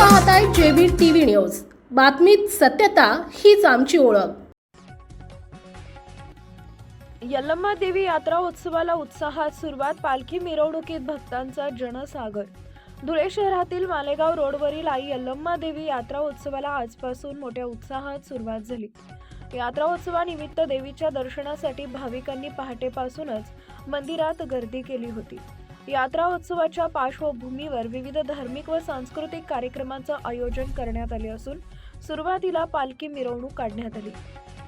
पाहताय JB TV news. बातमीत सत्यता हीच आमची ओळख. यल्लम्मा देवी यात्रा उत्सवाला उत्साहात सुरुवात पालखी मिरवणुकीत भक्तांचा जनसागर. धुळे शहरातील मालेगाव रोडवरील आई यल्लम्मा देवी यात्रा उत्सवाला आजपासून मोठ्या उत्साहात सुरुवात झाली. यात्रा उत्सवानिमित्त देवीच्या दर्शनासाठी भाविकांनी पहाटेपासूनच मंदिरात गर्दी केली होती. यात्रा उत्सवाच्या पार्श्वभूमीवर विविध धार्मिक व सांस्कृतिक कार्यक्रमांचं आयोजन करण्यात आले असून सुरुवातीला पालखी मिरवणूक काढण्यात आली.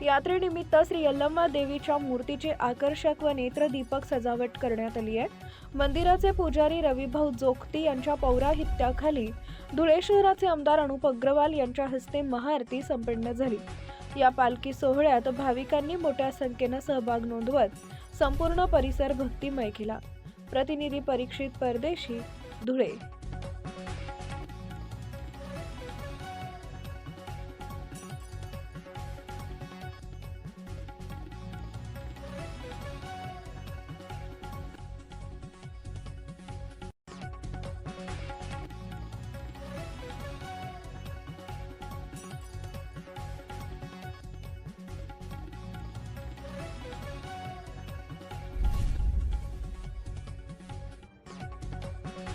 यात्रेनिमित्त श्री यल्लम्मा देवीच्या मूर्तीचे आकर्षक व नेत्रदीपक सजावट करण्यात आली आहे. मंदिराचे पुजारी रविभाऊ जोगती यांच्या पौराहित्याखाली धुळे शहराचे आमदार अनुप अग्रवाल यांच्या हस्ते महाआरती संपन्न झाली. या पालखी सोहळ्यात भाविकांनी मोठ्या संख्येनं सहभाग नोंदवत संपूर्ण परिसर भक्तिमय केला. प्रतिनिधी परीक्षित परदेशी धुळे.